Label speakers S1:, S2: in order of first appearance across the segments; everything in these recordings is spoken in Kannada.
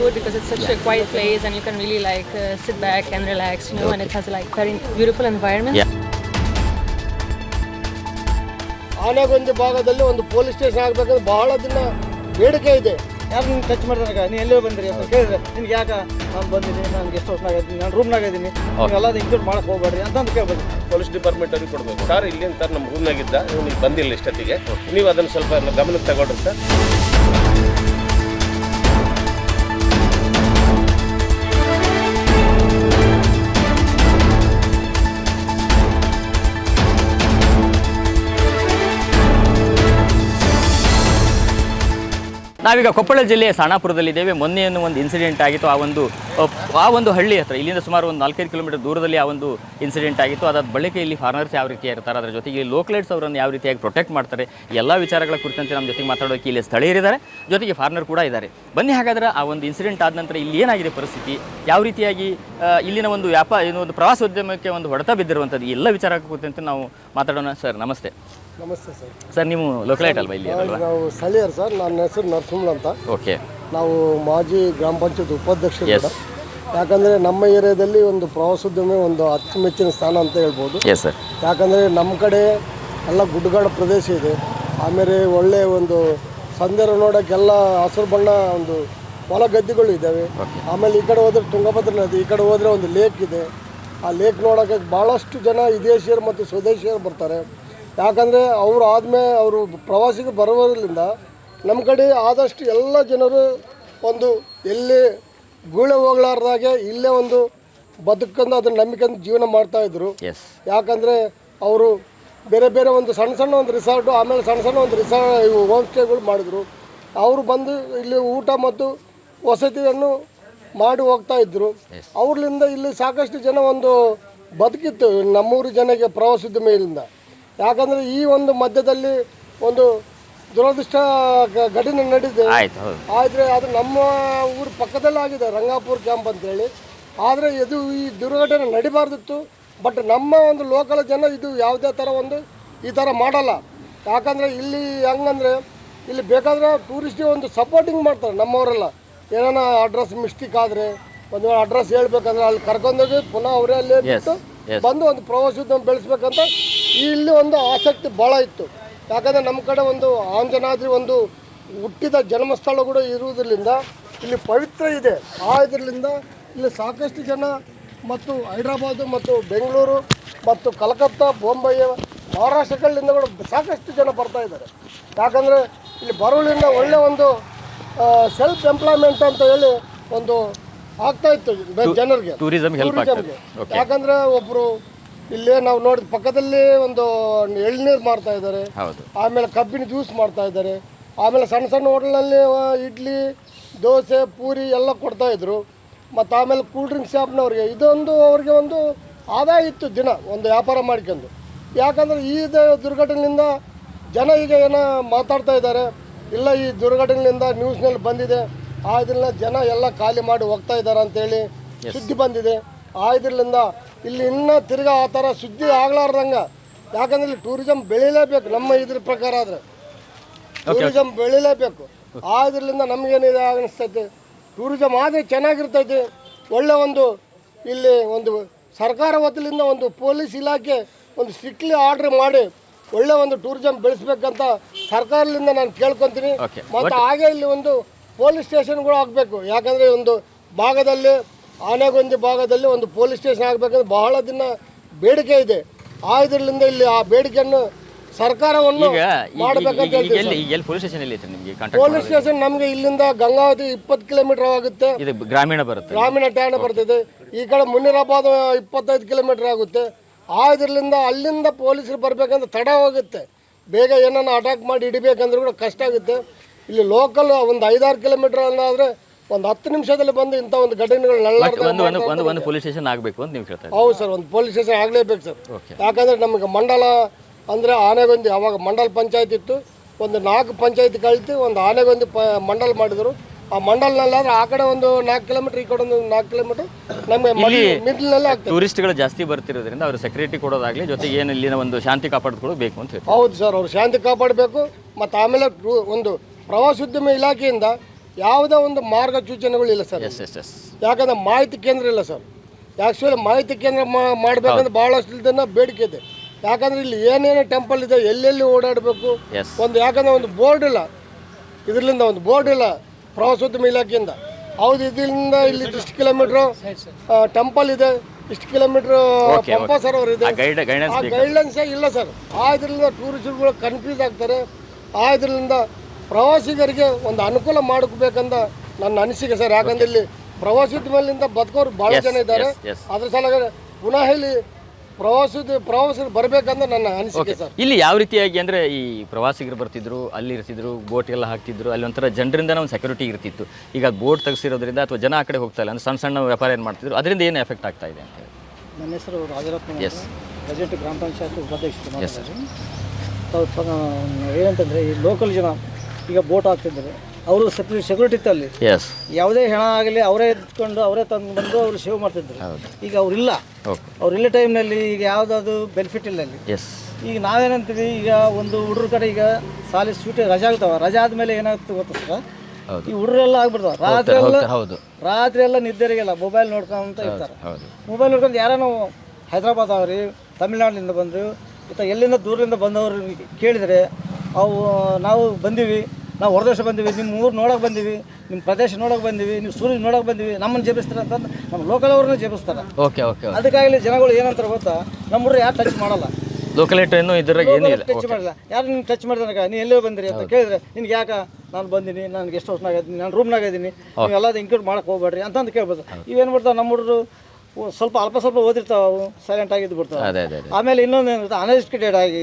S1: Nagpur because it's such a quiet place and you can really like uh, sit back and relax, you know, and it has like very beautiful environment.
S2: Yeah.
S3: Anegundi ಭಾಗದಲ್ಲಿ ಒಂದು ಪೊಲೀಸ್ ಸ್ಟೇಷನ್ ಆಗ್ಬೇಕಂದ್ರೆ ಬಹಳ ದಿನ ಬೇಡಿಕೆ ಇದೆ.
S4: ಯಾರು ನಿಮ್ಗೆ ಟಚ್ ಮಾಡಿದಾಗ ನೀ ಎಲ್ಲೇ ಬಂದಿರಿ ಅಂತ ಕೇಳಿದ್ರೆ ನಿನ್ಗೆ ಯಾಕೆ? ನಾನು ಬಂದಿದ್ದೀನಿ ನಾನು ಗೆಸ್ಟ್ ಹೌಸ್ನಾಗ ಇದ್ದೀನಿ ನಾನು ರೂಮ್ನಾಗ ಇದ್ದೀನಿ ನೀವೆಲ್ಲ ಇನ್ಕ್ಲೂಡ್ ಮಾಡಕ್ಕೆ ಹೋಗ್ಬೇಡ್ರಿ ಅಂತ ಅಂತ ಕೇಳ್ಬೋದು.
S5: ಪೊಲೀಸ್ ಡಿಪಾರ್ಟ್ಮೆಂಟ್ ಅವ್ರಿಗೆ ಕೊಡ್ಬೇಕು. ಸರ್ ಇಲ್ಲಿ ಅಂತ ನಮ್ಮ ರೂಮ್ನಾಗಿದ್ದ ಇವ್ನಿಗೆ ಬಂದಿಲ್ಲ ಇಷ್ಟೊತ್ತಿಗೆ. ನೀವು ಅದನ್ನು ಸ್ವಲ್ಪ ಗಮನಕ್ಕೆ ತಗೊಳ್ರಿ ಸರ್
S2: ನಾವೀಗ ಕೊಪ್ಪಳ ಜಿಲ್ಲೆಯ ಸಾಣಾಪುರದಲ್ಲಿದ್ದೇವೆ. ಮೊನ್ನೆಯನ್ನು ಒಂದು ಇನ್ಸಿಡೆಂಟ್ ಆಗಿತ್ತು. ಆ ಒಂದು ಆ ಒಂದು ಹಳ್ಳಿ ಹತ್ರ, ಇಲ್ಲಿಂದ ಸುಮಾರು ಒಂದು ನಾಲ್ಕೈದು ಕಿಲೋಮೀಟರ್ ದೂರದಲ್ಲಿ ಆ ಒಂದು ಇನ್ಸಿಡೆಂಟ್ ಆಗಿತ್ತು. ಅದಾದ ಬಳಿಕ ಇಲ್ಲಿ ಫಾರ್ಮರ್ಸ್ ಯಾವ ರೀತಿ ಇರ್ತಾರೆ, ಅದರ ಜೊತೆಗೆ ಲೋಕಲೈಟ್ಸ್ ಅವರನ್ನು ಯಾವ ರೀತಿಯಾಗಿ ಪ್ರೊಟೆಕ್ಟ್ ಮಾಡ್ತಾರೆ, ಎಲ್ಲ ವಿಚಾರಗಳ ಕುರಿತಂತೆ ನಮ್ಮ ಜೊತೆಗೆ ಮಾತಾಡೋಕೆ ಇಲ್ಲಿ ಸ್ಥಳೀಯರಿದ್ದಾರೆ ಜೊತೆಗೆ ಫಾರ್ನರ್ ಕೂಡ ಇದ್ದಾರೆ. ಬನ್ನಿ ಹಾಗಾದ್ರೆ ಆ ಒಂದು ಇನ್ಸಿಡೆಂಟ್ ಆದ ನಂತರ ಇಲ್ಲಿ ಏನಾಗಿದೆ ಪರಿಸ್ಥಿತಿ? ಯಾವ ರೀತಿಯಾಗಿ ಇಲ್ಲಿನ ಒಂದು ವ್ಯಾಪಾರ ಏನು ಒಂದು ಪ್ರವಾಸೋದ್ಯಮಕ್ಕೆ ಒಂದು ಹೊಡೆತ ಬಿದ್ದಿರುವಂಥದ್ದು? ಎಲ್ಲ ವಿಚಾರ ಕುರಿತಂತೆ ನಾವು ಮಾತಾಡೋಣ. ಸರ್, ನಮಸ್ತೆ.
S3: ನಮಸ್ತೆ ಸರ್.
S2: ಸರ್ ನೀವು ಲೋಕಲೈಟ್ ಅಲ್ವಾ ಇಲ್ಲಿ
S3: ನಾವು ಸ್ಥಳೀಯರು ಸರ್ ನನ್ನ ಹೆಸರು ನರಸಿಂಹ ಅಂತ
S2: ಓಕೆ.
S3: ನಾವು ಮಾಜಿ ಗ್ರಾಮ ಪಂಚಾಯತ್ ಉಪಾಧ್ಯಕ್ಷರು
S2: Yes.
S3: ಕೂಡ ಯಾಕಂದರೆ ನಮ್ಮ ಏರಿಯಾದಲ್ಲಿ ಒಂದು ಪ್ರವಾಸೋದ್ಯಮ ಒಂದು ಅಚ್ಚುಮೆಚ್ಚಿನ ಸ್ಥಾನ ಅಂತ ಹೇಳ್ಬೋದು.
S2: ಎಸ್ ಸರ್
S3: ಯಾಕಂದರೆ ನಮ್ಮ ಕಡೆ ಎಲ್ಲ ಗುಡ್ಡಗಾಡು ಪ್ರದೇಶ ಇದೆ. ಆಮೇಲೆ ಒಳ್ಳೆಯ ಒಂದು ಸಂದೇರ ನೋಡೋಕ್ಕೆಲ್ಲ ಹಸಿರು ಬಣ್ಣ ಒಂದು ಹೊಲ ಗದ್ದೆಗಳು ಇದ್ದಾವೆ. ಆಮೇಲೆ ಈ ಕಡೆ ಹೋದ್ರೆ ತುಂಗಭದ್ರಾ ನದಿ ಈ ಕಡೆ ಹೋದರೆ ಒಂದು ಲೇಕ್ ಇದೆ. ಆ ಲೇಕ್ ನೋಡೋಕ್ಕೆ ಭಾಳಷ್ಟು ಜನ ವಿದೇಶಿಯರು ಮತ್ತು ಸ್ವದೇಶಿಯರು ಬರ್ತಾರೆ. ಯಾಕಂದರೆ ಅವರು ಆದಮೇ ಅವರು ಪ್ರವಾಸಿಗೆ ಬರೋದ್ರಿಂದ ನಮ್ಮ ಕಡೆ ಆದಷ್ಟು ಎಲ್ಲ ಜನರು ಒಂದು ಎಲ್ಲಿ ಗೂಳೆ ಹೋಗ್ಲಾರ್ದಾಗೆ ಇಲ್ಲೇ ಒಂದು ಬದುಕೊಂಡು ಅದನ್ನ ನಂಬಿಕೊಂಡು ಜೀವನ ಮಾಡ್ತಾಯಿದ್ರು ಯಾಕಂದರೆ ಅವರು ಬೇರೆ ಬೇರೆ ಒಂದು ಸಣ್ಣ ಸಣ್ಣ ಒಂದು ರಿಸಾರ್ಟು ಆಮೇಲೆ ಸಣ್ಣ ಸಣ್ಣ ಒಂದು ರಿಸಾರ್ಟ್ ಇವು ಹೋಮ್ ಸ್ಟೇಗಳು ಮಾಡಿದ್ರು. ಅವರು ಬಂದು ಇಲ್ಲಿ ಊಟ ಮತ್ತು ವಸತಿಯನ್ನು ಮಾಡಿ ಹೋಗ್ತಾ ಇದ್ದರು ಅವ್ರಲಿಂದ ಇಲ್ಲಿ ಸಾಕಷ್ಟು ಜನ ಒಂದು ಬದುಕಿತ್ತು ನಮ್ಮೂರು ಜನಕ್ಕೆ ಪ್ರವಾಸೋದ್ಯಮಿಯಿಂದ ಯಾಕಂದರೆ ಈ ಒಂದು ಮಧ್ಯದಲ್ಲಿ ಒಂದು ದುರದೃಷ್ಟ ಘಟನೆ ನಡೆದಿದೆ
S2: ಆಯ್ತು ಹೌದು.
S3: ಆದರೆ ಅದು ನಮ್ಮ ಊರು ಪಕ್ಕದಲ್ಲೇ ಆಗಿದೆ ರಂಗಾಪುರ ಕ್ಯಾಂಪ್ ಅಂತೇಳಿ. ಆದರೆ ಇದು ಈ ದುರ್ಘಟನೆ ನಡಿಬಾರ್ದಿತ್ತು ಬಟ್ ನಮ್ಮ ಒಂದು ಲೋಕಲ್ ಜನ ಇದು ಯಾವುದೇ ಥರ ಒಂದು ಈ ಥರ ಮಾಡಲ್ಲ. ಯಾಕಂದರೆ ಇಲ್ಲಿ ಹೆಂಗಂದರೆ ಇಲ್ಲಿ ಬೇಕಾದ್ರೆ ಟೂರಿಸ್ಟಿಗೆ ಒಂದು ಸಪೋರ್ಟಿಂಗ್ ಮಾಡ್ತಾರೆ ನಮ್ಮವರೆಲ್ಲ. ಏನಾನ ಅಡ್ರೆಸ್ ಮಿಸ್ಟೇಕ್ ಆದರೆ ಒಂದು ಅಡ್ರೆಸ್ ಹೇಳ್ಬೇಕಂದ್ರೆ ಅಲ್ಲಿ ಕರ್ಕೊಂಡೋಗಿ ಪುನಃ ಅವರೇ ಅಲ್ಲಿ ಬಿಟ್ಟು ಬಂದು ಒಂದು ಪ್ರವಾಸೋದ್ಯಮ ಬೆಳೆಸ್ಬೇಕಂತ ಇಲ್ಲಿ ಒಂದು ಆಸಕ್ತಿ ಭಾಳ ಇತ್ತು. ಯಾಕಂದರೆ ನಮ್ಮ ಕಡೆ ಒಂದು ಆಂಜನಾದ್ರಿ ಒಂದು ಹುಟ್ಟಿದ ಜನ್ಮಸ್ಥಳ ಕೂಡ ಇರುವುದರಿಂದ ಇಲ್ಲಿ ಪವಿತ್ರ ಇದೆ. ಆ ಇದರಿಂದ ಇಲ್ಲಿ ಸಾಕಷ್ಟು ಜನ ಮತ್ತು ಹೈದ್ರಾಬಾದು ಮತ್ತು ಬೆಂಗಳೂರು ಮತ್ತು ಕಲ್ಕತ್ತಾ ಬೊಂಬೈ ಮಹಾರಾಷ್ಟ್ರಗಳಿಂದ ಕೂಡ ಸಾಕಷ್ಟು ಜನ ಬರ್ತಾ ಇದ್ದಾರೆ. ಯಾಕಂದರೆ ಇಲ್ಲಿ ಬರೋದ್ರಿಂದ ಒಳ್ಳೆ ಒಂದು ಸೆಲ್ಫ್ ಎಂಪ್ಲಾಯ್ಮೆಂಟ್ ಅಂತ ಹೇಳಿ ಒಂದು ಆಗ್ತಾ ಇತ್ತು ಜನರಿಗೆ. ಟೂರಿಸಮ್ಗೆ
S2: ಯಾಕಂದರೆ
S3: ಯಾಕಂದ್ರೆ ಒಬ್ರು ಇಲ್ಲೇ ನಾವು ನೋಡಿದ ಪಕ್ಕದಲ್ಲಿ ಒಂದು ಎಳ್ನೀರು ಮಾಡ್ತಾ ಇದ್ದಾರೆ.
S2: ಹೌದು.
S3: ಆಮೇಲೆ ಕಬ್ಬಿನ ಜ್ಯೂಸ್ ಮಾಡ್ತಾ ಇದ್ದಾರೆ. ಆಮೇಲೆ ಸಣ್ಣ ಸಣ್ಣ ಹೋಟೆಲಲ್ಲಿ ಇಡ್ಲಿ ದೋಸೆ ಪೂರಿ ಎಲ್ಲ ಕೊಡ್ತಾ ಇದ್ರು. ಮತ್ತು ಆಮೇಲೆ ಕೂಲ್ ಡ್ರಿಂಕ್ ಶಾಪ್ನವ್ರಿಗೆ ಇದೊಂದು ಅವ್ರಿಗೆ ಒಂದು ಆದಾಯ ಇತ್ತು ದಿನ ಒಂದು ವ್ಯಾಪಾರ ಮಾಡ್ಕೊಂಡು. ಯಾಕಂದ್ರೆ ಈ ದುರ್ಘಟನೆಯಿಂದ ಜನ ಈಗ ಏನೋ ಮಾತಾಡ್ತಾ ಇದ್ದಾರೆ ಇಲ್ಲ ಈ ದುರ್ಘಟನೆಯಿಂದ ನ್ಯೂಸ್ನಲ್ಲಿ ಬಂದಿದೆ ಆ ಇದರಿಂದ ಜನ ಎಲ್ಲ ಖಾಲಿ ಮಾಡಿ ಹೋಗ್ತಾ ಇದ್ದಾರೆ ಅಂತೇಳಿ ಸುದ್ದಿ ಬಂದಿದೆ. ಆ ಇದರಿಂದ ಇಲ್ಲಿ ಇನ್ನೂ ತಿರ್ಗಾ ಆ ಥರ ಸುದ್ದಿ ಆಗ್ಲಾರ್ದಂಗೆ. ಯಾಕಂದ್ರೆ ಇಲ್ಲಿ ಟೂರಿಸಂ ಬೆಳಿಲೇಬೇಕು ನಮ್ಮ ಇದ್ರ ಪ್ರಕಾರ ಆದರೆ. ಟೂರಿಸಂ ಬೆಳಿಲೇಬೇಕು. ಆದ್ರಿಂದ ಇದರಿಂದ ನಮಗೇನಿದೆ ಅನಿಸ್ತೈತಿ? ಟೂರಿಸಂ ಆದರೆ ಚೆನ್ನಾಗಿರ್ತೈತಿ. ಒಳ್ಳೆ ಒಂದು ಇಲ್ಲಿ ಒಂದು ಸರ್ಕಾರ ವತಿಲಿಂದ ಒಂದು ಪೊಲೀಸ್ ಇಲಾಖೆ ಒಂದು ಸ್ಟ್ರಿಕ್ಟ್ಲಿ ಆರ್ಡ್ರ್ ಮಾಡಿ ಒಳ್ಳೆ ಒಂದು ಟೂರಿಸಂ ಬೆಳೆಸ್ಬೇಕಂತ ಸರ್ಕಾರದಿಂದ ನಾನು ಕೇಳ್ಕೊತೀನಿ. ಮತ್ತು ಹಾಗೆ ಇಲ್ಲಿ ಒಂದು ಪೊಲೀಸ್ ಸ್ಟೇಷನ್ಗಳು ಆಗಬೇಕು. ಯಾಕಂದರೆ ಒಂದು ಭಾಗದಲ್ಲಿ ಆನೆಗೊಂದಿ ಭಾಗದಲ್ಲಿ ಒಂದು ಪೊಲೀಸ್ ಸ್ಟೇಷನ್ ಆಗಬೇಕಂದ್ರೆ ಬಹಳ ದಿನ ಬೇಡಿಕೆ ಇದೆ. ಆದ್ರಿಂದ ಇಲ್ಲಿ ಆ ಬೇಡಿಕೆಯನ್ನು ಸರ್ಕಾರವನ್ನು ಮಾಡಬೇಕಂತ
S2: ಪೊಲೀಸ್ ಸ್ಟೇಷನ್ ಎಲ್ಲಿ ಐತೆ ನಿಮಗೆ ಕಾಂಟ್ಯಾಕ್ಟ್
S3: ಪೊಲೀಸ್ ಸ್ಟೇಷನ್ ನಮಗೆ ಇಲ್ಲಿಂದ ಗಂಗಾವತಿ ಇಪ್ಪತ್ತು ಕಿಲೋಮೀಟರ್ ಆಗುತ್ತೆ.
S2: ಇದು ಗ್ರಾಮೀಣ ಬರುತ್ತೆ.
S3: ಗ್ರಾಮೀಣ ಠಾಣೆ ಬರ್ತದೆ. ಈ ಕಡೆ ಮುನಿರಾಬಾದ್ ಇಪ್ಪತ್ತೈದು ಕಿಲೋಮೀಟರ್ ಆಗುತ್ತೆ. ಆದ್ರಿಂದ ಅಲ್ಲಿಂದ ಪೊಲೀಸರು ಬರಬೇಕಂದ್ರೆ ತಡ ಹೋಗುತ್ತೆ. ಬೇಗ ಏನನ್ನ ಅಟ್ಯಾಕ್ ಮಾಡಿ ಹಿಡಿಬೇಕಂದ್ರೆ ಕೂಡ ಕಷ್ಟ ಆಗುತ್ತೆ. ಇಲ್ಲಿ ಲೋಕಲ್ ಒಂದು ಐದಾರು ಕಿಲೋಮೀಟರ್ ಅನ್ನಾದರೆ ಒಂದು ಹತ್ತು ನಿಮಿಷದಲ್ಲಿ ಬಂದು ಇಂಥ ಒಂದು ಘಟನೆಗಳು
S2: ಒಂದು ಒಂದು ಒಂದು ಒಂದು ಪೊಲೀಸ್ ಸ್ಟೇಷನ್ ಆಗಬೇಕು ಅಂತ ನೀವು ಹೇಳ್ತಾ ಇದ್ದೀರಿ.
S3: ಹೌದು ಸರ್ ಒಂದು ಪೊಲೀಸ್ ಸ್ಟೇಷನ್ ಆಗಲೇಬೇಕು ಸರ್.
S2: ಓಕೆ.
S3: ಯಾಕಂದರೆ ನಮಗೆ ಮಂಡಲ ಅಂದರೆ ಆನೆಗೊಂದಿ ಅವಾಗ ಮಂಡಲ ಪಂಚಾಯತ್ ಇತ್ತು. ಒಂದು ನಾಲ್ಕು ಪಂಚಾಯತ್ ಕಳಿತು ಒಂದು ಆನೆಗೊಂದಿ ಪ ಮಂಡಲ್ ಮಾಡಿದರು. ಆ ಮಂಡಲ್ನಲ್ಲಾದ್ರೆ ಆ ಕಡೆ ಒಂದು ನಾಲ್ಕು ಕಿಲೋಮೀಟ್ರ್ ಈ ಕಡೆ ಒಂದು ನಾಲ್ಕು ಕಿಲೋಮೀಟ್ರ್ ನಮಗೆ ಮಿಡ್ಲ್ನಲ್ಲೇ ಆಗ್ತದೆ.
S2: ಟೂರಿಸ್ಟ್ಗಳು ಜಾಸ್ತಿ ಬರ್ತಿರೋದ್ರಿಂದ ಅವ್ರ ಸೆಕ್ಯೂರಿಟಿ ಕೊಡೋದಾಗಲಿ ಜೊತೆಗೆ ಏನು ಇಲ್ಲಿನ ಒಂದು ಶಾಂತಿ ಕಾಪಾಡ್ಕೊಳ್ಳೋದು ಬೇಕು ಅಂತ ಹೇಳಿ
S3: ಹೌದು ಸರ್ ಅವ್ರು ಶಾಂತಿ ಕಾಪಾಡಬೇಕು. ಮತ್ತು ಆಮೇಲೆ ಒಂದು ಪ್ರವಾಸೋದ್ಯಮ ಇಲಾಖೆಯಿಂದ ಯಾವುದೇ ಒಂದು ಮಾರ್ಗಸೂಚನೆಗಳಿಲ್ಲ ಸರ್.
S2: ಎಸ್ ಎಸ್ ಎಸ್
S3: ಯಾಕಂದ್ರೆ ಮಾಹಿತಿ ಕೇಂದ್ರ ಇಲ್ಲ ಸರ್. ಆ್ಯಕ್ಚುಲಿ ಮಾಹಿತಿ ಕೇಂದ್ರ ಮಾಡಬೇಕಂದ್ರೆ ಭಾಳಷ್ಟು ಇದನ್ನ ಬೇಡಿಕೆ ಇದೆ. ಯಾಕಂದ್ರೆ ಇಲ್ಲಿ ಏನೇನು ಟೆಂಪಲ್ ಇದೆ ಎಲ್ಲೆಲ್ಲಿ ಓಡಾಡಬೇಕು?
S2: ಎಸ್
S3: ಒಂದು ಯಾಕಂದ್ರೆ ಒಂದು ಬೋರ್ಡ್ ಇಲ್ಲ. ಇದರಿಂದ ಒಂದು ಬೋರ್ಡ್ ಇಲ್ಲ ಪ್ರವಾಸೋದ್ಯಮ ಇಲಾಖೆಯಿಂದ. ಹೌದು ಇದರಿಂದ ಇಲ್ಲಿ ಇಷ್ಟು ಕಿಲೋಮೀಟರ್ ಟೆಂಪಲ್ ಇದೆ. ಇಷ್ಟು ಕಿಲೋಮೀಟ್ರ್ ಪಂಪ ಸರೋವರ್ ಇದೆ. ಗೈಡ್ಲೈನ್ಸೇ ಇಲ್ಲ ಸರ್. ಆ ಇದರಿಂದ ಟೂರಿಸ್ಟ್ಗಳು ಕನ್ಫ್ಯೂಸ್ ಆಗ್ತಾರೆ. ಆ ಇದರಿಂದ ಪ್ರವಾಸಿಗರಿಗೆ ಒಂದು ಅನುಕೂಲ ಮಾಡಬೇಕಂತ ನನ್ನ ಅನಿಸಿಕೆ ಸರ್. ಯಾಕಂದ್ರೆ ಇಲ್ಲಿ ಪ್ರವಾಸೋದ್ಯಮದಿಂದ ಬದುಕೋರು ಭಾಳ
S2: Yes,
S3: ಜನ ಇದ್ದಾರೆ. ಅದ್ರ ಸಲುವಾಗಿ ಪುನಃ ಇಲ್ಲಿ ಪ್ರವಾಸದ ಪ್ರವಾಸಿಗರು ಬರಬೇಕಂತ ನನ್ನ ಅನಿಸಿಕೆ ಸರ್.
S2: ಇಲ್ಲಿ ಯಾವ ರೀತಿಯಾಗಿ ಅಂದರೆ ಈ ಪ್ರವಾಸಿಗರು ಬರ್ತಿದ್ರು ಅಲ್ಲಿ ಇರ್ತಿದ್ರು ಬೋಟ್ ಎಲ್ಲ ಹಾಕ್ತಿದ್ರು ಅಲ್ಲಿ ಒಂಥರ ಜನರಿಂದ ಒಂದು ಸೆಕ್ಯೂರಿಟಿ ಇರ್ತಿತ್ತು. ಈಗ ಬೋಟ್ ತೆಗೆಸಿರೋದ್ರಿಂದ ಅಥವಾ ಜನ ಆ ಕಡೆ ಹೋಗ್ತಾ ಇಲ್ಲ ಅಂದ್ರೆ ಸಣ್ಣ ಸಣ್ಣ ವ್ಯಾಪಾರ ಏನು ಮಾಡ್ತಿದ್ರು ಅದರಿಂದ ಏನು ಎಫೆಕ್ಟ್ ಆಗ್ತಾ ಇದೆ ಅಂತ ಹೇಳಿ.
S4: ನನ್ನ ಹೆಸರು ರಾಜರತ್ನ
S2: ಎಸ್
S4: ಪ್ರೆಸಿಡೆಂಟ್ ಗ್ರಾಮ ಪಂಚಾಯತ್ ಉಪಾಧ್ಯಕ್ಷ ಏನಂತಂದರೆ ಈ ಲೋಕಲ್ ಜನ ಈಗ ಬೋಟ್ ಹಾಕ್ತಿದ್ದಾರೆ. ಅವರು ಸೆಪ್ರೇಟ್ ಸೆಕ್ಯೂರಿಟಿ ಇತ್ತು ಅಲ್ಲಿ
S2: ಎಸ್
S4: ಯಾವುದೇ ಹೆಣ ಆಗಲಿ ಅವರೇ ಎತ್ಕೊಂಡು ಅವರೇ ತಂದು ಬಂದು ಅವರು ಸೇವ್ ಮಾಡ್ತಿದ್ರು. ಈಗ ಅವರಿಲ್ಲ
S2: ಓಕೆ
S4: ಅವ್ರು ಇಲ್ಲ ಟೈಮ್ನಲ್ಲಿ ಈಗ ಯಾವುದಾದ್ರು ಬೆನಿಫಿಟ್ ಇಲ್ಲ ಅಲ್ಲಿ.
S2: ಎಸ್
S4: ಈಗ ನಾವೇನಂತೀವಿ ಈಗ ಒಂದು ಹುಡುಗ್ರ ಕಡೆ ಈಗ ಸಾಲಿ ಸ್ವೀಟ್ ರಜಾ ಆಗ್ತಾವ. ರಜಾ ಆದ್ಮೇಲೆ ಏನಾಗ್ತದೆ ಗೊತ್ತಾ ಸರ್. ಈ ಹುಡುಗರೆಲ್ಲ ಆಗ್ಬಿಡ್ತಾವ. ರಾತ್ರಿ ಎಲ್ಲ
S2: ಹೌದು.
S4: ರಾತ್ರಿ ಎಲ್ಲ ನಿದ್ದೆರಿಗೆಲ್ಲ ಮೊಬೈಲ್ ನೋಡ್ಕೊಂತ ಇರ್ತಾರೆ. ಮೊಬೈಲ್ ನೋಡ್ಕೊಂಡು ಯಾರೋ ಹೈದ್ರಾಬಾದ್ ಅವ್ರಿ ತಮಿಳ್ನಾಡಿನಿಂದ ಬಂದರು ಮತ್ತು ಎಲ್ಲಿಂದ ದೂರದಿಂದ ಬಂದವರು ಕೇಳಿದರೆ ಅವು ನಾವು ಬಂದೀವಿ. ನಾವು ಹೊರದೇಶ ಬಂದೀವಿ ನಿಮ್ಮ ಊರು ನೋಡೋಕೆ ಬಂದೀವಿ ನಿಮ್ಮ ಪ್ರದೇಶ ನೋಡೋಕೆ ಬಂದೀವಿ ನೀವು ಸೂರ್ಯ ನೋಡೋಕೆ ಬಂದೀವಿ ನಮ್ಮನ್ನು ಜಪಿಸ್ತಾರೆ ಅಂತಂದು ನಮ್ಮ ಲೋಕಲ್ ಅವ್ರನ್ನ ಜಪಿಸ್ತಾರೆ
S2: ಓಕೆ ಓಕೆ
S4: ಅದಕ್ಕಾಗಲಿ ಜನಗಳು ಏನಂತಾರೆ ಗೊತ್ತಾ? ನಮ್ಮ ಹುಡುಗರು ಯಾರು ಟಚ್ ಮಾಡಲ್ಲ.
S2: ಲೋಕಲ್ ಏನು ಇದ್ರಾಗ ಏನಿಲ್ಲ. ಇಲ್ಲ
S4: ಟಚ್ ಮಾಡಿಲ್ಲ. ಯಾರು ನಿಮ್ಗೆ ಟಚ್ ಮಾಡಿದಾಗ ನೀ ಎಲ್ಲೇ ಬಂದಿರಿ ಅಂತ ಕೇಳಿದ್ರೆ ನಿನ್ಗೆ ಯಾಕ? ನಾನು ಬಂದೀನಿ ನನಗೆ ಎಷ್ಟು ವರ್ಷನಾಗ ಇದ್ದೀನಿ ನಾನು ರೂಮ್ನಾಗ ಇದ್ದೀನಿ. ನೀವು ಎಲ್ಲ ಇನ್ಕ್ಲೂಡ್ ಮಾಡಕ್ಕೆ ಹೋಗ್ಬೇಡ್ರಿ ಅಂತಂದು ಕೇಳ್ಬೋದು. ಇವೇನು ಬಿಡ್ತಾವೆ ನಮ್ಮ ಹುಡುಗರು ಸ್ವಲ್ಪ ಅಲ್ಪ ಸ್ವಲ್ಪ ಓದಿರ್ತಾವೆ ಅವು ಸೈಲೆಂಟ್ ಆಗಿದ್ದು ಬಿಡ್ತಾವೆ. ಆಮೇಲೆ ಇನ್ನೊಂದು ಏನಿರುತ್ತೆ ಅನ್ಎಜುಕೇಟೆಡ್ ಆಗಿ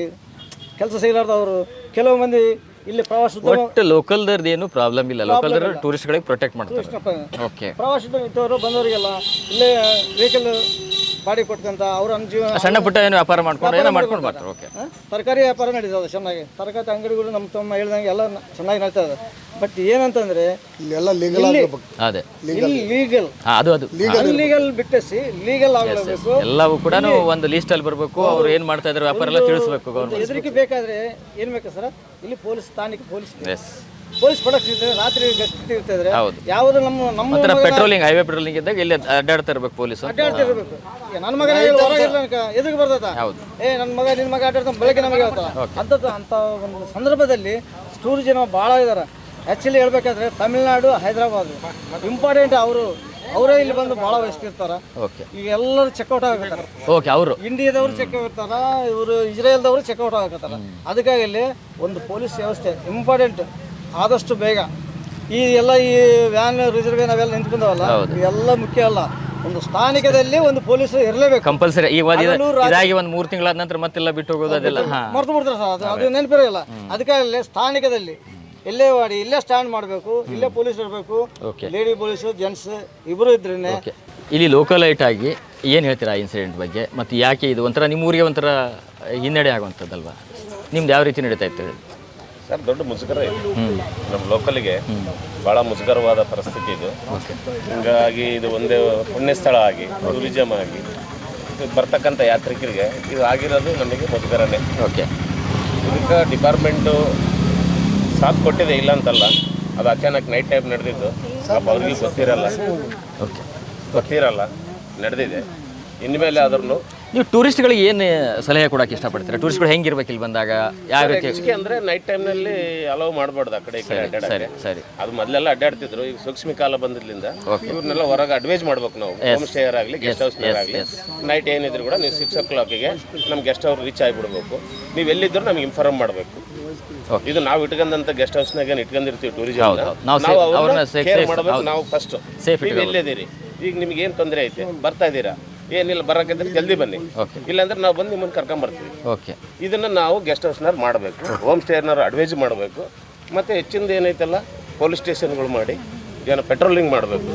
S4: ಕೆಲಸ ಸಿಗಲಾರ್ದವರು ಕೆಲವು ಮಂದಿ ಇಲ್ಲಿ ಪ್ರವಾಸೋದ್ಯಮ
S2: ಒಟ್ಟು ಲೋಕಲ್ದರ್ದು ಏನು ಪ್ರಾಬ್ಲಮ್ ಇಲ್ಲ. ಲೋಕಲ್ದರ್ ಟೂರಿಸ್ಟ್ಗಳಿಗೆ ಪ್ರೊಟೆಕ್ಟ್ ಮಾಡ್ತಾರೆ. ಓಕೆ
S4: ಪ್ರವಾಸೋದ್ಯಮ ಇದ್ದವರು ಬಂದವರಿಗೆಲ್ಲ ಇಲ್ಲೇ ವೆಹಿಕಲ್ ಬಾಡಿ ಕೊಟ್ಕೊಂತ ಅವ್ರ ಜೀವನ
S2: ಸಣ್ಣ ಪುಟ್ಟ ಏನು ವ್ಯಾಪಾರ ಮಾಡ್ಕೊಂಡು ಏನೋ ಮಾಡ್ಕೊಂಡು ಬರ್ತಾರೆ ಓಕೆ
S4: ತರಕಾರಿ ವ್ಯಾಪಾರ ನಡೀತದೆ ಚೆನ್ನಾಗಿ. ತರಕಾರಿ ಅಂಗಡಿಗಳು ನಮ್ಮ ತಮ್ಮ ಹೇಳ್ದಂಗೆ ಎಲ್ಲ ಚೆನ್ನಾಗಿ ನಡೀತದೆ. ಇದೆ ಬಟ್ ಏನಂತಂದ್ರೆ
S3: ಇಲ್ಲೆಲ್ಲ ಲೀಗಲ್
S2: ಅದೇ.
S4: ಲೀಗಲ್
S2: ಅದು ಅದು.
S4: ಲೀಗಲ್ ಬಿಟ್ಟಿಸಿ ಲೀಗಲ್ ಆಗಬೇಕು
S2: ಎಲ್ಲವೂ ಕೂಡ ಒಂದು ಲೀಸ್ಟಲ್ಲಿ ಬರಬೇಕು ಅವ್ರು ಏನು ಮಾಡ್ತಾ ಇದ್ದಾರೆ ವ್ಯಾಪಾರ ಎಲ್ಲ ತಿಳಿಸ್ಬೇಕು ಗೌರ್ಮೆಂಟ್
S4: ಹೆದರಿಕೆ ಬೇಕಾದ್ರೆ ಏನು ಬೇಕು ಸರ್? ಇಲ್ಲಿ ಪೊಲೀಸ್ ಸ್ಥಾನಿಕ ಪೊಲೀಸ್
S2: ಎಸ್
S4: ಪೊಲೀಸ್ ಪ್ರೊಡಕ್ಟ್ ಇರ್ತದೆ ರಾತ್ರಿ ಗಸ್ತಿ ಇರ್ತದೆ
S2: ಹೌದು.
S4: ಯಾವುದು ನಮ್ಮ ನಮ್ಮ
S2: ಒಂಥರ ಪೆಟ್ರೋಲಿಂಗ್ ಹೈವೇ ಪೆಟ್ರೋಲಿಂಗ್ ಇದ್ದಾಗ ಇಲ್ಲಿ ಅಡ್ಡಾಡ್ತಾ ಇರ್ಬೇಕು ಪೊಲೀಸ್.
S4: ಅಡ್ಡಾಡ್ತಿರ್ಬೇಕು ಈಗ ನನ್ನ ಮಗ ಹೊರಗಿಲ್ಲ ಎದುರು ಬರ್ತದ
S2: ಹೌದು.
S4: ಏ ನನ್ನ ಮಗ ನಿನ್ನ ಮಗ ಅಡ್ಡಾಡ್ತಾನೆ ಬೆಳಗ್ಗೆ ನಮಗೆ ಹೇಳ್ತಾರ ಅಂಥದ್ದು ಅಂಥ ಒಂದು ಸಂದರ್ಭದಲ್ಲಿ ಸ್ಟೂರ್ ಜನ ಭಾಳ ಇದ್ದಾರೆ ಆ್ಯಕ್ಚುಲಿ ಹೇಳ್ಬೇಕಾದ್ರೆ ತಮಿಳ್ನಾಡು ಹೈದರಾಬಾದ್. ಇಂಪಾರ್ಟೆಂಟ್ ಅವರು ಅವರೇ ಇಲ್ಲಿ ಬಂದು ಭಾಳ ವಹಿಸ್ತಿರ್ತಾರ
S2: ಓಕೆ.
S4: ಈಗ ಎಲ್ಲರೂ ಚೆಕ್ಔಟ್ ಆಗತ್ತಾರ
S2: ಓಕೆ ಅವರು.
S4: ಇಂಡಿಯಾದವರು ಚೆಕ್ ಇರ್ತಾರ ಇವರು ಇಸ್ರೇಲ್ದವರು ಚೆಕ್ಔಟ್ ಆಗತ್ತಾರ ಅದಕ್ಕಾಗಿ ಇಲ್ಲಿ ಒಂದು ಪೊಲೀಸ್ ವ್ಯವಸ್ಥೆ ಇಂಪಾರ್ಟೆಂಟ್ ಆದಷ್ಟು ಬೇಗ. ಈ ಎಲ್ಲ ಈ ವ್ಯಾನ್ ರಿಸರ್ವೇನ್ ನಾವೆಲ್ಲ ನಿಂತ್ಕೊಂಡವಲ್ಲ ಇವೆಲ್ಲ ಮುಖ್ಯ ಅಲ್ಲ. ಒಂದು ಸ್ಥಾನಿಕದಲ್ಲಿ ಒಂದು ಪೊಲೀಸರು ಇರಲೇಬೇಕು.
S2: ಕಂಪಲ್ಸರಿ
S4: ಹಗಲು
S2: ಇದಾಗಿ ಒಂದು ಮೂರು ತಿಂಗಳಾದ ನಂತರ ಮತ್ತೆಲ್ಲ ಬಿಟ್ಟು ಹೋಗೋದು ಅದೆಲ್ಲ.
S4: ಮರ್ತು ಬಿಡ್ತಾರೆ ಸರ್ ಅದು ಅದು ನೆನಪಿರಲ್ಲ ಅದಕ್ಕೆ ಸ್ಥಾನಿಕದಲ್ಲಿ ಇಲ್ಲೇ ಮಾಡಿ ಇಲ್ಲೇ ಸ್ಟ್ಯಾಂಡ್ ಮಾಡಬೇಕು ಇಲ್ಲೇ ಪೊಲೀಸ್ ಇರಬೇಕು. ಲೇಡಿ ಪೊಲೀಸ್ ಜೆಂಟ್ಸ್ ಇಬ್ಬರು ಇದ್ರೇನೆ
S2: ಇಲ್ಲಿ ಲೋಕಲೈಟ್ ಆಗಿ ಏನು ಹೇಳ್ತೀರಾ ಆ ಇನ್ಸಿಡೆಂಟ್ ಬಗ್ಗೆ? ಮತ್ತು ಯಾಕೆ ಇದು ಒಂಥರ ನಿಮ್ಮ ಊರಿಗೆ ಒಂಥರ ಹಿನ್ನಡೆ ಆಗುವಂಥದ್ದಲ್ವಾ? ನಿಮ್ದು ಯಾವ ರೀತಿ ನಡೀತಾ ಇತ್ತು ಹೇಳಿ.
S5: ಸರ್ ದೊಡ್ಡ ಮುಜುಗರ ಇದೆ. ನಮ್ಮ ಲೋಕಲಿಗೆ ಭಾಳ ಮುಜುಗರವಾದ ಪರಿಸ್ಥಿತಿ ಇದು. ಹೀಗಾಗಿ ಇದು ಒಂದೇ ಪುಣ್ಯ ಸ್ಥಳ ಆಗಿ ಟೂರಿಸಮ್ ಆಗಿ ಇದು ಬರ್ತಕ್ಕಂಥ ಯಾತ್ರಿಕರಿಗೆ ಇದು ಆಗಿರೋದು ನಮಗೆ ಮುಜುಗರನೇ.
S2: ಓಕೆ.
S5: ಇದಕ್ಕೆ ಡಿಪಾರ್ಟ್ಮೆಂಟು ಸಾಥ್ ಕೊಟ್ಟಿದೆ ಇಲ್ಲ ಅಂತಲ್ಲ. ಅದು ಅಚಾನಕ್ ನೈಟ್ ಟೈಮ್ ನಡೆದಿದ್ದು. ಅವ್ರಿಗೆ ಗೊತ್ತಿರಲ್ಲ.
S2: ಓಕೆ.
S5: ಗೊತ್ತಿರಲ್ಲ. ನಡೆದಿದೆ. ಇನ್ಮೇಲೆ ಆದ್ರೂ
S2: ನೀವು ಟೂರಿಸ್ಟ್ಗಳಿಗೆ ಏನು ಸಲಹೆ ಕೊಡಕ್ಕೆ ಇಷ್ಟಪಡ್ತೀರಾ? ಟೂರಿಸ್ಟ್ಗಳು ಹೆಂಗಿರ್ಬೇಕು ಇಲ್ಲಿ ಬಂದಾಗ? ಯಾವ ರೀತಿ
S5: ಹೆಚ್ಚಿಗೆ ಅಂದ್ರೆ ನೈಟ್ ಟೈಮ್ನಲ್ಲಿ ಅಲೋ ಮಾಡಬಾರ್ದು ಆ ಕಡೆ ಈ ಕಡೆ ಅಡ್ಡಾಡಕ್ಕೆ.
S2: ಸರಿ ಸರಿ.
S5: ಅದು ಮೊದಲೆಲ್ಲ ಅಡ್ಡಾಡ್ತಿದ್ರು ಈಗ ಸೂಕ್ಷ್ಮ ಕಾಲ ಬಂದಿದ್ರಿಂದ ಇವ್ರನ್ನೆಲ್ಲ ಹೊರಗೆ ಅಡ್ವೈಸ್ ಮಾಡ್ಬೇಕು ನಾವು. ಹೋಮ್ ಸ್ಟೇಯರ್ ಆಗಲಿ ಗೆಸ್ಟ್ ಹೌಸ್ ಆಗಲಿ. ನೈಟ್ ಏನಿದ್ರು ಕೂಡ ನೀವು ಸಿಕ್ಸ್ ಓ ಕ್ಲಾಕಿಗೆ ನಮ್ಮ ಗೆಸ್ಟ್ ಹೌಸ್ ರೀಚ್ ಆಗಿಬಿಡ್ಬೇಕು. ನೀವು ಎಲ್ಲಿದ್ರು ನಮ್ಗೆ ಇನ್ಫಾರ್ಮ್ ಮಾಡಬೇಕು. ಇದು ನಾವು ಇಟ್ಕೊಂಡಂತ ಗೆಸ್ಟ್ ಹೌಸ್ನಾಗ ಏನು ಇಟ್ಕೊಂಡಿರ್ತೀವಿ
S2: ಹೌದು, ಹೌದು. ನಾವು
S5: ನಾವು
S2: safe- ಅವ್ರನ್ನ
S5: ಅವ್ರನ್ನ
S2: safe-
S5: ಕೇರ್
S2: safe-
S5: ಮಾಡಬೇಕು
S2: ಹೌದು.
S5: ನಾವು ಫಸ್ಟ್ ನೀವು ಎಲ್ಲಿದ್ದೀರಿ? ಈಗ ನಿಮ್ಗೆ ಏನು ತೊಂದರೆ ಐತೆ? ಬರ್ತಾ ಇದ್ದೀರಾ? ಏನಿಲ್ಲ ಬರೋಕ್ಕಿದ್ರೆ ಜಲ್ದಿ ಬನ್ನಿ.
S2: ಓಕೆ
S5: ಇಲ್ಲಾಂದ್ರೆ ನಾವು ಬಂದು ನಿಮ್ಮನ್ನು ಕರ್ಕೊಂಬರ್ತೀವಿ
S2: ಓಕೆ
S5: ಇದನ್ನು ನಾವು ಗೆಸ್ಟ್ ಹೌಸ್ನವ್ರು ಮಾಡಬೇಕು. ಹೋಮ್ ಸ್ಟೇನವ್ರು ಅಡ್ವೈಸ್ ಮಾಡಬೇಕು. ಮತ್ತು ಹೆಚ್ಚಿಂದ ಏನೈತಲ್ಲ ಪೊಲೀಸ್ ಸ್ಟೇಷನ್ಗಳು ಮಾಡಿ ಜನ ಪೆಟ್ರೋಲಿಂಗ್ ಮಾಡಬೇಕು.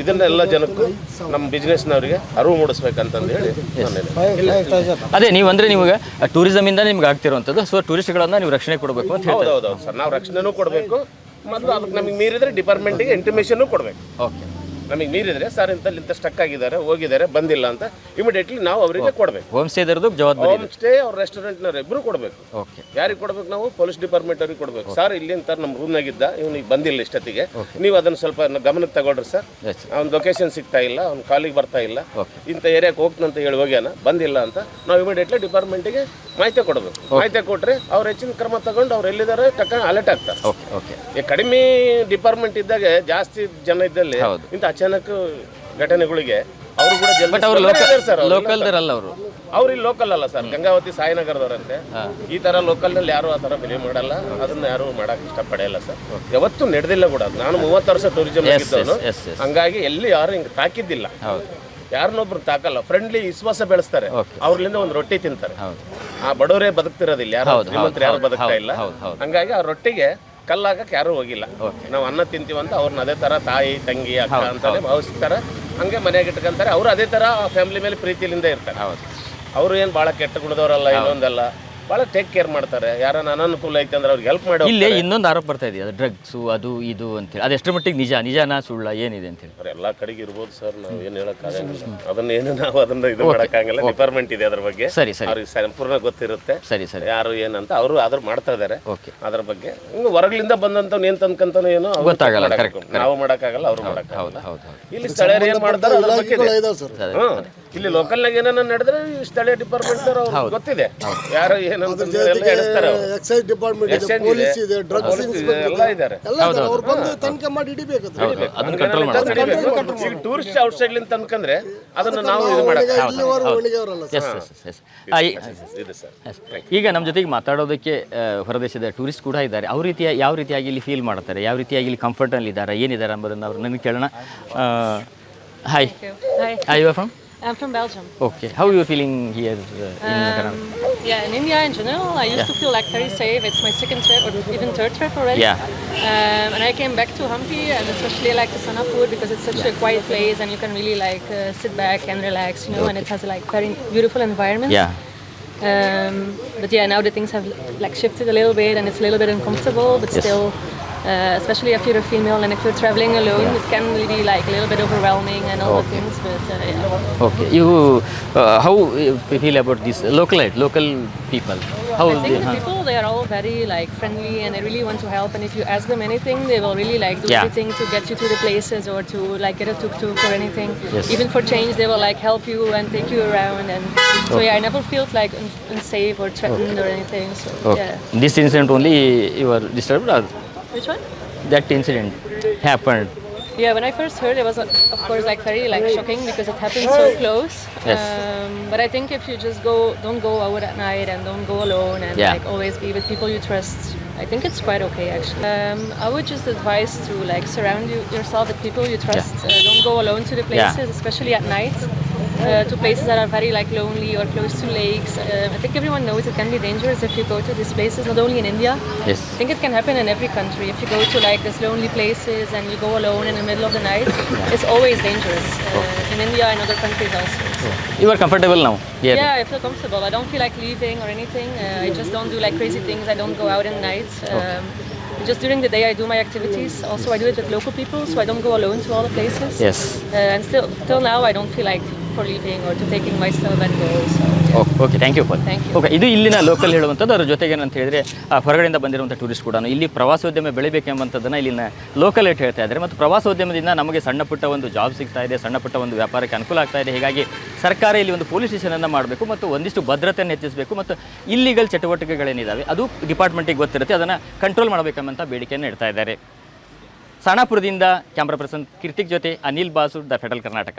S5: ಇದನ್ನೆಲ್ಲ ಜನಕ್ಕೂ ನಮ್ಮ ಬಿಸ್ನೆಸ್ನವರಿಗೆ ಅರಿವು ಮೂಡಿಸ್ಬೇಕಂತಂದು ಹೇಳಿ
S2: ಅದೇ ನೀವು ಅಂದರೆ ನಿಮಗೆ ಟೂರಿಸಮಿಂದ ನಿಮ್ಗೆ ಆಗ್ತಿರುವಂಥದ್ದು. ಸೊ ಟೂರಿಸ್ಟ್ಗಳನ್ನು ನೀವು ರಕ್ಷಣೆ ಕೊಡಬೇಕು ಅಂತ ಹೇಳ್ತಾರೆ
S5: ಹೌದೌದು ಸರ್. ನಾವು ರಕ್ಷಣೆನೂ ಕೊಡಬೇಕು. ಮತ್ತು ಅದಕ್ಕೆ ನಮಗೆ ಮೀರಿದ್ರೆ ಡಿಪಾರ್ಟ್ಮೆಂಟಿಗೆ ಇಂಟಿಮೇಷನ್ನು ಕೊಡಬೇಕು.
S2: ಓಕೆ
S5: ನಮಗೆ ನೀರಿದ್ರೆ ಸರ್ ಇಂತಲ್ಲಿ ಇಂತ ಸ್ಟಕ್ ಆಗಿದ್ದಾರೆ ಹೋಗಿದ್ದಾರೆ ಬಂದಿಲ್ಲ ಅಂತ ಇಮಿಡಿಯೇಟ್ಲಿ ನಾವು ಅವರಿಗೆ ಕೊಡಬೇಕು.
S2: ಹೋಮ್ ಸ್ಟೇದರದು ಜವಾಬ್ದಾರಿ
S5: ಹೋಮ್ ಸ್ಟೇ ಅವ್ರ ರೆಸ್ಟೋರೆಂಟ್ನವ್ರು ಇಬ್ಬರು ಕೊಡಬೇಕು.
S2: ಓಕೆ.
S5: ಯಾರಿಗೆ ಕೊಡ್ಬೇಕು ನಾವು? ಪೊಲೀಸ್ ಡಿಪಾರ್ಟ್ಮೆಂಟ್ ಅವ್ರಿಗೆ ಕೊಡಬೇಕು. ಸರ್ ಇಲ್ಲಿ ಅಂತ ನಮ್ಮ ರೂಮ್ನಾಗಿದ್ದ ಇವನಿಗೆ ಬಂದಿಲ್ಲ ಇಷ್ಟೊತ್ತಿಗೆ. ನೀವು ಅದನ್ನು ಸ್ವಲ್ಪ ಗಮನಕ್ಕೆ ತಗೊಳ್ರಿ ಸರ್ ಅವ್ನ ಲೊಕೇಶನ್ ಸಿಗ್ತಾ ಇಲ್ಲ ಅವ್ನ ಕಾಲಿಗೆ ಬರ್ತಾ ಇಲ್ಲ. ಇಂಥ ಏರಿಯಾಕ್ಕೆ ಹೋಗ್ತಂತ ಹೇಳಿ ಹೋಗ್ಯಾನ ಬಂದಿಲ್ಲ ಅಂತ ನಾವು ಇಮಿಡಿಯೇಟ್ಲಿ ಡಿಪಾರ್ಟ್ಮೆಂಟಿಗೆ ಮಾಹಿತಿ ಕೊಡಬೇಕು. ಮಾಹಿತಿ ಕೊಟ್ಟರೆ ಅವ್ರು ಹೆಚ್ಚಿನ ಕ್ರಮ ತಗೊಂಡು ಅವ್ರು ಎಲ್ಲಿದ್ದಾರೆ ತಕ್ಕ ಅಲರ್ಟ್ ಆಗ್ತಾರೆ.
S2: Okay okay.
S5: ಈ ಕಡಿಮೆ ಡಿಪಾರ್ಟ್ಮೆಂಟ್ ಇದ್ದಾಗ ಜಾಸ್ತಿ ಜನ ಇದ್ದಲ್ಲಿ. ಇಂಥ ಅಚಾನಕ್ ಘಟನೆಗಳಿಗೆ ಅವರು ಕೂಡ
S2: ಬಟ್ ಅವರು
S5: ಸರ್ ಅವ್ರು.
S2: ಅವರು.
S5: ಅವ್ರು ಇಲ್ಲಿ ಲೋಕಲ್ ಅಲ್ಲ ಸರ್. ಗಂಗಾವತಿ ಸಾಯಿನಗರದವರಂತೆ. ಈ ತರ ಲೋಕಲ್ನಲ್ಲಿ ಯಾರು ಆ ತರ ಬಿಲೀವ್ ಮಾಡಲ್ಲ. ಅದನ್ನ ಯಾರು ಮಾಡಕ್ ಇಷ್ಟ ಪಡೆಯಲ್ಲ ಸರ್ ಯಾವತ್ತೂ ನಡೆದಿಲ್ಲ ಕೂಡ. ನಾನು ಮೂವತ್ತು ವರ್ಷ ಟೂರಿಸಂ ಆಗಿದ್ದವನು. ಹಂಗಾಗಿ ಎಲ್ಲಿ ಯಾರು ಹಿಂಗ್ ತಾಕಿದ್ದಿಲ್ಲ.
S2: ಹೌದು.
S5: ಯಾರನ್ನೊಬ್ರು ತಾಕಲ್ಲ. ಫ್ರೆಂಡ್ಲಿ ವಿಶ್ವಾಸ ಬೆಳೆಸ್ತಾರೆ.
S2: ಅವ್ರಲ್ಲಿಂದ
S5: ಅವ್ರಲಿಂದ ಒಂದು ರೊಟ್ಟಿ ತಿಂತಾರೆ.
S2: ಹೌದು.
S5: ಆ ಬಡವರೇ ಬದುಕ್ತಿರೋದಿಲ್ಲ. ಯಾರು ಶ್ರೀಮಂತರು ಯಾರು ಬದುಕ್ತಾ ಇಲ್ಲ.
S2: ಹೌದು, ಹೌದು.
S5: ಹಂಗಾಗಿ ಆ ರೊಟ್ಟಿಗೆ ಕಲ್ಲಾಗಕ್ಕೆ ಯಾರೂ ಹೋಗಿಲ್ಲ. ನಾವು ಅನ್ನ ತಿಂತೀವಂತ ಅವ್ರನ್ನ ಅದೇ ತರ ತಾಯಿ ತಂಗಿ ಅಕ್ಕ ಅಂತಲೇ ಭಾವಿಸ್ತಾರೆ. ಹಂಗೆ ಮನೆಯಾಗ ಇಟ್ಕೊಂತಾರೆ. ಅವ್ರು ಅದೇ ತರ ಫ್ಯಾಮಿಲಿ ಮೇಲೆ ಪ್ರೀತಿಲಿಂದ ಇರ್ತಾರೆ. ಅವರು ಏನು ಭಾಳ ಕೆಟ್ಟ ಗುಣದವರಲ್ಲ ಇನ್ನೊಂದಲ್ಲ ಭಾಳ ಟೇಕ್ ಕೇರ್ ಮಾಡ್ತಾರೆ ಯಾರನ್ನ ಅನಾನುಕೂಲ ಐತೆ ಅಂದ್ರೆ ಅವ್ರಿಗೆ ಹೆಲ್ಪ್ ಮಾಡಿ
S2: ಇಲ್ಲಿ ಇನ್ನೊಂದು ಆರೋಪ ಬರ್ತಾ ಇದೆ ಅದು ಡ್ರಗ್ಸು ಅದು ಇದು ಅಂತೇಳಿ ಅದು ಎಷ್ಟರ ಮಟ್ಟಿಗೆ ನಿಜ ನಿಜನಾ ಸುಳ್ಳ ಏನಿದೆ ಅಂತೇಳಿ
S5: ಅವ್ರು ಎಲ್ಲ ಕಡೆಗೆ ಇರ್ಬೋದು ಸರ್ ನಾವು ಏನು ಹೇಳೋಕ್ಕಾಗಲ್ಲ ಅದನ್ನ ಏನು ನಾವು ಅದನ್ನ ಇದು ಮಾಡಕ್ಕಾಗಲ್ಲ ಡಿಪಾರ್ಟ್ಮೆಂಟ್ ಇದೆ ಅದ್ರ ಬಗ್ಗೆ
S2: ಸರಿ ಸರಿ
S5: ಅವ್ರಿಗೆ ಸಂಪೂರ್ಣ ಗೊತ್ತಿರುತ್ತೆ
S2: ಸರಿ ಸರಿ
S5: ಯಾರು ಏನಂತ ಅವರು ಆದ್ರೂ ಮಾಡ್ತಾ ಇದ್ದಾರೆ
S2: ಓಕೆ
S5: ಅದ್ರ ಬಗ್ಗೆ ಹಿಂಗೆ ಹೊರಗಿಂದ ಬಂದಂಥವ್ನು ಏನು ತಂದ್ಕಂತಾನು ಏನು
S2: ಗೊತ್ತಾಗಲ್ಲ,
S5: ನಾವು ಮಾಡೋಕ್ಕಾಗಲ್ಲ ಅವ್ರು
S2: ಮಾಡೋಕ್ಕಾಗಲ್ಲ
S5: ಮಾಡಕ್ಕಾಗಲ್ಲ
S2: ಹೌದು ಹೌದು
S5: ಇಲ್ಲಿ ಸ್ಥಳೀಯರು ಏನ್ ಮಾಡ್ತಾರೆ ಅದ್ರ ಬಗ್ಗೆ ಇದೆ. ಇಲ್ಲಿ ಲೋಕಲ್ನಾಗ ಏನೇನೋ ನಡೆದ್ರೆ ಈ ಸ್ಥಳೀಯ ಡಿಪಾರ್ಟ್ಮೆಂಟ್ ಅವ್ರು ಗೊತ್ತಿದೆ. ಯಾರು ಏನಂತ ಎಲ್ಲ ಅವ್ರು.
S3: ಎಕ್ಸೈಸ್ ಡಿಪಾರ್ಟ್ಮೆಂಟ್ ಇದೆ ಪೊಲೀಸ್
S5: ಇದೆ,
S3: ಡ್ರಗ್ಸ್
S5: police ಇದೆ, ಎಲ್ಲ ಇದ್ದಾರೆ
S3: ಎಲ್ಲ ಇದ್ದಾರೆ. ಅವ್ರು ಬಂದು ತನಿಖೆ ಮಾಡಿ ಹಿಡಿಬೇಕು ಅದು.
S2: ಅದನ್ನ ಕಂಟ್ರೋಲ್
S5: ಈಗ ಟೂರಿಸ್ಟ್ ಔಟ್ಸೈಡ್ ಲಿಂದ ತಂದ್ಕಂದ್ರೆ ಅದನ್ನ ನಾವು ಇದು ಮಾಡಕ್
S3: ಸರ್.
S2: ಎಸ್ ಎಸ್ ಎಸ್
S5: ಇದೆ ಸರ್.
S2: ಈಗ ನಮ್ಮ ಜೊತೆಗೆ ಮಾತಾಡೋದಕ್ಕೆ ಆ, ಹೊರದೇಶದ ಟೂರಿಸ್ಟ್ ಕೂಡ ಇದ್ದಾರೆ. ಅವ್ರ ರೀತಿಯ ಯಾವ ರೀತಿಯಾಗಿ ಇಲ್ಲಿ ಫೀಲ್ ಮಾಡ್ತಾರೆ? ಯಾವ ರೀತಿಯಾಗಿ ಇಲ್ಲಿ ಕಂಫರ್ಟಲ್ಲಿ ಇದ್ದಾರೆ? ಏನಿದ್ದಾರೆ ಎಂಬುದನ್ನು ಅವ್ರು ನನಗೆ ಕೇಳೋಣ. Hi
S1: hi
S2: I you from
S1: I'm from Belgium.
S2: Okay. How are you feeling here uh, in
S1: um, Yeah, in India in general, I used yeah. to feel like very safe. It's my second trip or even third trip already.
S2: Yeah.
S1: Um, and I came back to Hampi and especially like to Sanapur because it's such yeah. a quiet place and you can really like uh, sit back and relax, you know, okay. and it has like very beautiful environment.
S2: Yeah.
S1: Um, but yeah, now the things have like shifted a little bit and it's a little bit uncomfortable, but yes. still uh, especially if you're a female and if you're traveling alone, yeah. it can be really like a little bit overwhelming and all okay. the things. But uh, yeah.
S2: Okay, you uh, how you feel about this local, local people?
S1: How I think they, the people they are all very like friendly and they really want to help. And if you ask them anything, they will really like do
S2: yeah.
S1: to get you to the places or to like get a tuk tuk or anything.
S2: Yes.
S1: Even for change, they will like help you and take you around. And so okay. yeah, I never felt like un unsafe or threatened okay. or anything. So
S2: okay.
S1: yeah,
S2: this incident only you were disturbed or?
S1: Which one?
S2: That incident happened.
S1: Yeah, when I first heard, it was uh, of course like very like shocking because it happened so close.
S2: Yes.
S1: Um, but I think if you just go, don't go out at night and don't go alone and
S2: yeah.
S1: like always be with people you trust. I think it's quite okay actually. Um, I would just advise to like surround you, yourself with people you trust. Yeah. Uh, don't go alone to the places, yeah. especially at night uh, to places that are very like lonely or close to lakes. Uh, I think everyone knows it can be dangerous if you go to these places, not only in India.
S2: Yes.
S1: I think it can happen in every country. If you go to like these lonely places and you go alone in the middle of the night, it's always dangerous. Uh, oh. in India and other countries also. So.
S2: You are comfortable now? Yeah.
S1: Yeah, I feel comfortable. I don't feel like leaving or anything. Uh, I just don't do like crazy things. I don't go out in the night. Oh. Um, okay just during the day I do my activities. Also, I do it with local people, so I don't go alone to all the places.
S2: Yes.
S1: Uh, and still, till now, I don't feel like or to taking my stuff and go. So, yeah.
S2: Okay thank you for. Okay ಇದು ಇಲ್ಲಿನ ಲೋಕಲ್ ಹೇಳುವಂಥದ್ದು ಅದ್ರ ಜೊತೆಗೆ ಏನಂತ ಹೇಳಿದ್ರೆ ಆ, ಹೊರಗಡೆಯಿಂದ ಬಂದಿರುವಂಥ ಟೂರಿಸ್ಟ್ ಕೂಡ ಇಲ್ಲಿ ಪ್ರವಾಸೋದ್ಯಮ ಬೆಳಿಬೇಕೆಂಬಂಥದ್ದನ್ನು ಇಲ್ಲಿನ ಲೋಕಲ್ ಏಟ್ ಹೇಳ್ತಾ ಇದ್ದಾರೆ ಮತ್ತು ಪ್ರವಾಸೋದ್ಯಮದಿಂದ ನಮಗೆ ಸಣ್ಣ ಪುಟ್ಟ ಒಂದು ಜಾಬ್ ಸಿಗ್ತಾ ಇದೆ ಸಣ್ಣ ಪುಟ್ಟ ಒಂದು ವ್ಯಾಪಾರಕ್ಕೆ ಅನುಕೂಲ ಆಗ್ತಾ ಇದೆ ಹೀಗಾಗಿ ಸರ್ಕಾರ ಇಲ್ಲಿ ಒಂದು ಪೊಲೀಸ್ ಸ್ಟೇಷನನ್ನು ಮಾಡಬೇಕು ಮತ್ತು ಒಂದಿಷ್ಟು ಭದ್ರತೆಯನ್ನು ಹೆಚ್ಚಿಸಬೇಕು ಮತ್ತು ಇಲ್ಲಿಗಲ್ ಚಟುವಟಿಕೆಗಳೇನಿದ್ದಾವೆ ಅದು ಡಿಪಾರ್ಟ್ಮೆಂಟಿಗೆ ಗೊತ್ತಿರುತ್ತೆ ಅದನ್ನು ಕಂಟ್ರೋಲ್ ಮಾಡಬೇಕೆಂಬಂಥ ಬೇಡಿಕೆಯನ್ನು ಇಡ್ತಾ ಇದ್ದಾರೆ ಸಾಣಾಪುರದಿಂದ ಕ್ಯಾಮ್ರಾ ಪರ್ಸನ್ ಕೀರ್ತಿಕ್ ಜೊತೆ ಅನಿಲ್ ಬಾಸು ದ ಫೆಡರಲ್ ಕರ್ನಾಟಕ